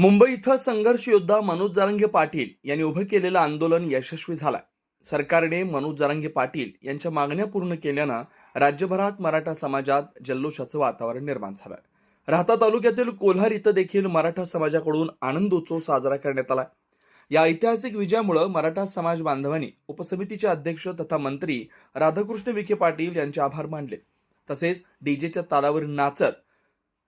मुंबई इथं संघर्ष योद्धा मनोज जारंगे पाटील यांनी उभं केलेलं आंदोलन यशस्वी झालंय. सरकारने मनोज जारंगे पाटील यांच्या मागण्या पूर्ण केल्यानं राज्यभरात मराठा समाजात जल्लोषाचं वातावरण निर्माण झालं राहता तालुक्यातील कोल्हार इथं देखील मराठा समाजाकडून आनंदोत्सव साजरा करण्यात आला या ऐतिहासिक विजयामुळे मराठा समाज बांधवांनी उपसमितीचे अध्यक्ष तथा मंत्री राधाकृष्ण विखे पाटील यांचे आभार मानले. तसेच डीजेच्या तालावर नाचत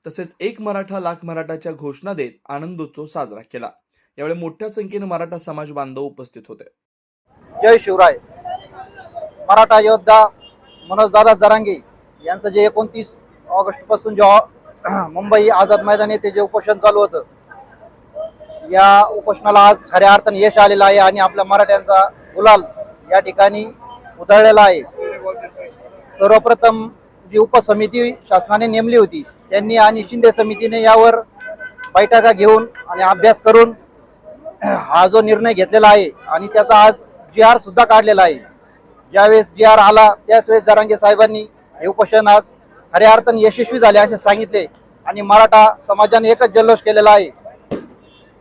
तसेच एक मराठा लाख मराठाच्या घोषणा देत आनंदोत्सव साजरा केला. यावेळी मोठ्या संख्येने मराठा समाज बांधव उपस्थित होते. जय शिवराय. मराठा योद्धा मनोजदादा जरांगे यांचं जे एकोणतीस ऑगस्टपासून जे मुंबई आझाद मैदान येथे जे उपोषण चालू होतं या उपोषणाला आज खऱ्या अर्थाने यश आलेलं आहे आणि आपल्या मराठ्यांचा गुलाल या ठिकाणी उधळलेला आहे. सर्वप्रथम जी उपसमिती शासनाने नेमली होती त्यांनी आणि शिंदे समितीने यावर बैठका घेऊन आणि अभ्यास करून हा जो निर्णय घेतलेला आहे आणि त्याचा आज जी आर सुद्धा काढलेला आहे. ज्यावेळेस जी आर आला त्याच वेळेस जरांगे साहेबांनी हे उपोषण आज खऱ्या अर्थाने यशस्वी झाले असे सांगितले आणि मराठा समाजाने एकच जल्लोष केलेला आहे.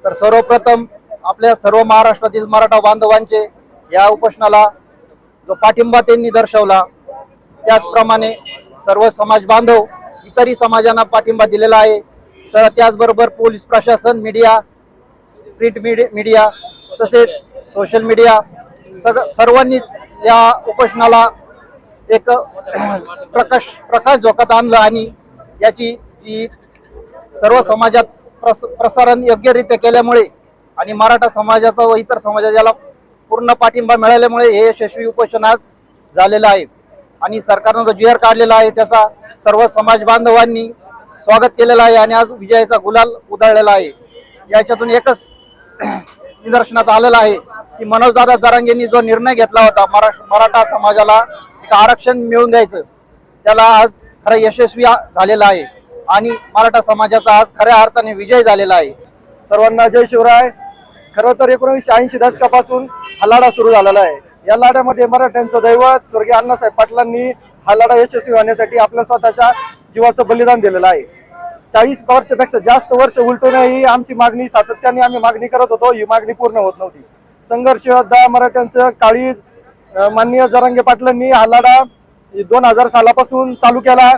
तर सर्वप्रथम आपल्या सर्व महाराष्ट्रातील मराठा बांधवांचे या उपोषणाला जो पाठिंबा त्यांनी दर्शवला त्याचप्रमाणे सर्व समाज बांधव इतरही समाजांना पाठिंबा दिलेला आहे. सर त्याचबरोबर पोलीस प्रशासन मीडिया प्रिंट मीडिया तसेच सोशल मीडिया सग सर्वांनीच या उपोषणाला एक प्रकाश प्रकाश झोकात आणलं आणि याची जी सर्व समाजात प्रस प्रसारण योग्यरित्या केल्यामुळे आणि मराठा समाजाचा व इतर समाजाला पूर्ण पाठिंबा मिळाल्यामुळे हे यशस्वी उपोषण आज झालेलं आहे. आणि सरकारनं जो जुहार आर काढलेला आहे त्याचा सर्व समाज बांधवांनी स्वागत केलेलं आहे आणि आज विजयाचा गुलाल उधळलेला आहे. याच्यातून एकच निदर्शनात आलेलं आहे की मनोजदादा जरांगेंनी जो निर्णय घेतला होता मराठ मराठा समाजाला एक आरक्षण मिळून द्यायचं त्याला आज खरं यशस्वी झालेला आहे. आणि मराठा समाजाचा आज खऱ्या अर्थाने विजय झालेला आहे. सर्वांना जय शिवराय. खरं तर एकोणीसशे ऐंशी दशकापासून हल्लाडा सुरू झालेला आहे. या लढ्यामध्ये मराठ्यांचं दैवत स्वर्गीय अण्णासाहेब पाटलांनी हा लढा यशस्वी होण्यासाठी आपल्या स्वतःच्या जीवाचं बलिदान दिलेलं आहे. चाळीस वर्षापेक्षा जास्त वर्ष उलटूनही आमची मागणी सातत्याने आम्ही मागणी करत होतो ही मागणी पूर्ण होत नव्हती. संघर्ष योद्धा मराठ्यांचं काळीज माननीय जरांगे पाटलांनी हा लढा दोन हजार सालापासून चालू केला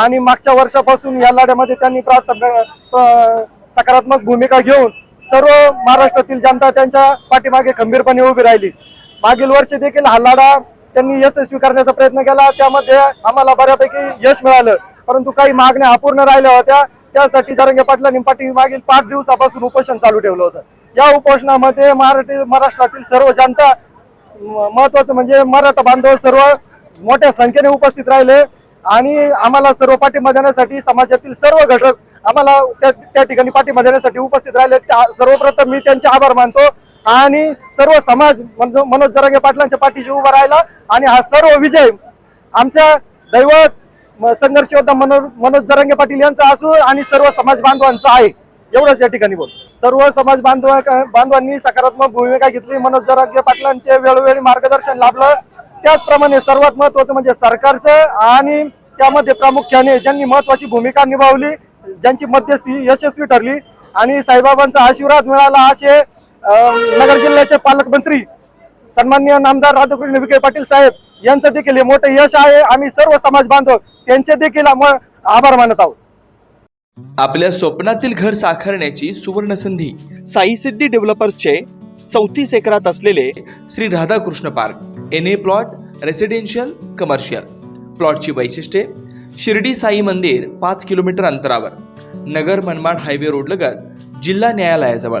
आणि मागच्या वर्षापासून या लढ्यामध्ये त्यांनी प्राथमिक सकारात्मक भूमिका घेऊन सर्व महाराष्ट्रातील जनता त्यांच्या पाठीमागे खंबीरपणे उभी राहिली. मागील वर्षी देखील हा लढा त्यांनी यशस्वी करण्याचा प्रयत्न केला. त्यामध्ये आम्हाला बऱ्यापैकी यश मिळालं. परंतु काही मागण्या अपूर्ण राहिल्या होत्या. त्यासाठी जरंगे पाटलांनी पाठी मागील पाच दिवसापासून उपोषण चालू ठेवलं होतं. या उपोषणामध्ये मराठी महाराष्ट्रातील सर्व जनता महत्वाचं म्हणजे मराठा बांधव सर्व मोठ्या संख्येने उपस्थित राहिले. आणि आम्हाला सर्व पाठिंबा देण्यासाठी समाजातील सर्व घटक आम्हाला त्या त्या ठिकाणी पाठिंबा देण्यासाठी उपस्थित राहिले. त्या सर्वप्रथम मी त्यांचे आभार मानतो. आणि सर्व समाज मनोज जरागे पाटलांच्या पाठीशी उभा राहिला आणि हा सर्व विजय आमच्या दैवत संघर्ष योद्धा मनोज मनोज जरांगे पाटील यांचा असू आणि सर्व समाज बांधवांचा आहे. एवढंच या ठिकाणी बोल सर्व समाज बांधव बांधवांनी सकारात्मक भूमिका घेतली. मनोज जरांगे पाटलांचे वेळोवेळी मार्गदर्शन लाभलं. त्याचप्रमाणे सर्वात महत्वाचं म्हणजे सरकारचं आणि त्यामध्ये प्रामुख्याने ज्यांनी महत्वाची भूमिका निभावली ज्यांची मध्यस्थी यशस्वी ठरली आणि साईबाबांचा आशीर्वाद मिळाला असे नगर जिल्ह्याचे पालकमंत्री सन्मान्य नामदार राधाकृष्ण विखे पाटील साहेब यांचं देखील हे मोठं यश आहे. आम्ही सर्व समाज बांधव त्यांचे देखील आभार मानत आहोत. आपल्या स्वप्नातील घर साकारण्याची सुवर्ण संधी साई सिद्धी डेव्हलपर्सचे चौतीस एकरात असलेले Shri Radhakrishna park N A plot residential commercial प्लॉटची वैशिष्ट्ये शिर्डी साई मंदिर पाच किलोमीटर अंतरावर नगर मनमाड हायवे रोड लगत जिल्हा न्यायालयाजवळ.